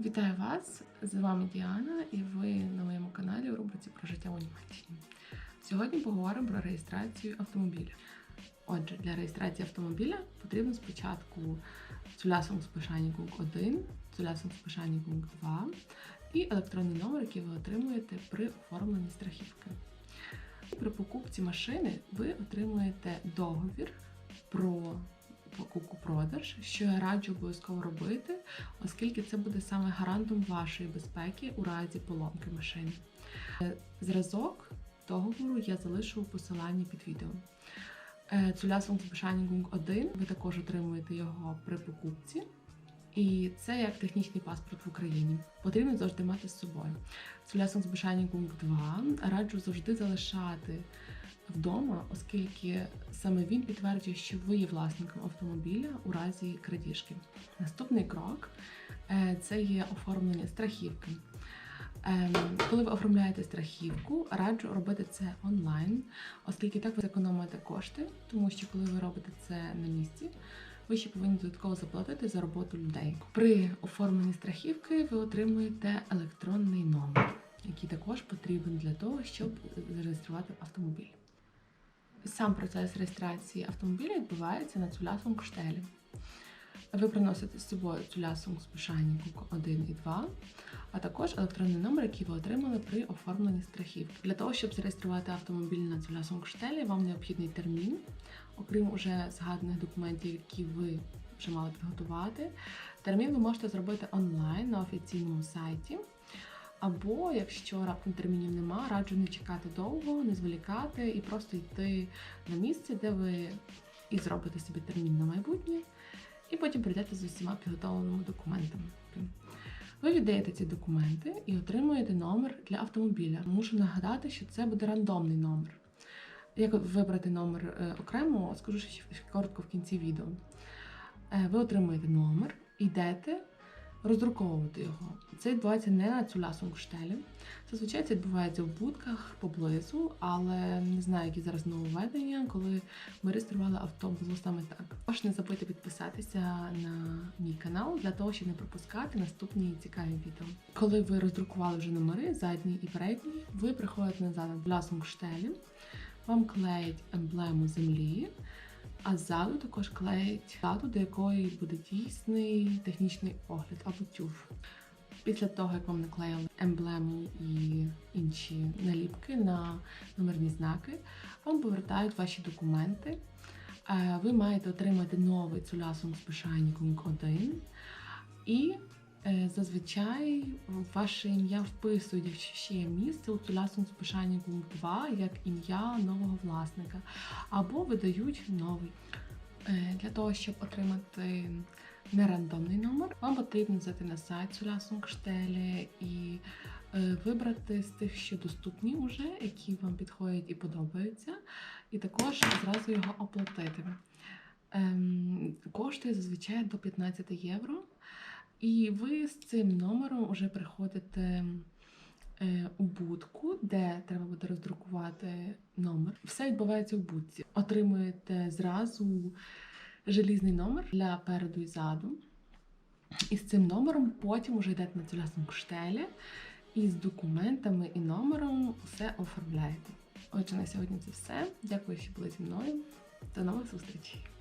Вітаю вас! З вами Діана, і ви на моєму каналі у рубриці про життя у Німеччині. Сьогодні поговоримо про реєстрацію автомобіля. Отже, для реєстрації автомобіля потрібно спочатку Zulassungsbescheinigung 1, Zulassungsbescheinigung 2 і електронний номер, який ви отримуєте при оформленні страхівки. При покупці машини ви отримуєте договір про покупку-продаж, що я раджу обов'язково робити, оскільки це буде саме гарантом вашої безпеки у разі поломки машини. Е, Зразок договору я залишу у посиланні під відео. Е, Zulassungsbescheinigung 1 ви також отримуєте його при покупці. І це як технічний паспорт в Україні. Потрібно завжди мати з собою. Zulassungsbescheinigung 2 раджу завжди залишати вдома, оскільки саме він підтверджує, що ви є власником автомобіля у разі крадіжки. Наступний крок е, це є оформлення страхівки. Ем, Коли ви оформляєте страхівку, раджу робити це онлайн, оскільки так ви зекономите кошти, тому що коли ви робите це на місці, ви ще повинні додатково заплатити за роботу людей. При оформленні страхівки ви отримуєте електронний номер, який також потрібен для того, щоб зареєструвати автомобіль. Сам процес реєстрації автомобіля відбувається на Zulassungsstelle. Ви приносите з собою Zulassungsbescheinigung 1 і 2, а також електронний номер, який ви отримали при оформленні страхівки. Для того, щоб зареєструвати автомобіль на Zulassungsstelle, вам необхідний термін, окрім уже згаданих документів, які ви вже мали підготувати. Термін ви можете зробити онлайн на офіційному сайті. Або, якщо раптом термінів нема, раджу не чекати довго, не зволікати і просто йти на місце, де ви і зробите собі термін на майбутнє, і потім прийдете з усіма підготовленими документами. Ви віддаєте ці документи і отримуєте номер для автомобіля. Мушу нагадати, що це буде рандомний номер. Як вибрати номер е, окремо, скажу ще коротко в кінці відео. Е, Ви отримуєте номер, йдете роздруковувати його. Це відбувається не на Zulassungsstelle. Зазвичай це відбувається в будках поблизу, але не знаю, які зараз нововведення, коли ми реєстрували авто, було саме так. Також не забудьте підписатися на мій канал для того, щоб не пропускати наступні цікаві відео. Коли ви роздрукували вже номери, задній і передній, ви приходите назад на Zulassungsstelle, вам клеять емблему землі. А ззаду також клеять дату, до якої буде дійсний технічний огляд або тюф. Після того, як вам наклеїли емблему і інші наліпки на номерні знаки, вам повертають ваші документи. Е, Ви маєте отримати новий Zulassungsbescheinigung 1 і зазвичай ваше ім'я вписують, якщо ще є місце у Zulassungsbescheinigung 2 як ім'я нового власника, або видають новий. Е, Для того, щоб отримати нерандомний номер, вам потрібно зайти на сайт Zulassungsstelle і е, вибрати з тих, що доступні вже, які вам підходять і подобаються, і також зразу його оплатити. Ем, Коштує зазвичай до 15 євро. І ви з цим номером вже приходите е, у будку, де треба буде роздрукувати номер. Все відбувається в будці. Отримуєте зразу желізний номер для переду і заду. І з цим номером потім вже йдете на Zulassungsstelle і з документами і номером все оформляєте. Отже, на сьогодні це все. Дякую, що були зі мною. До нових зустрічей!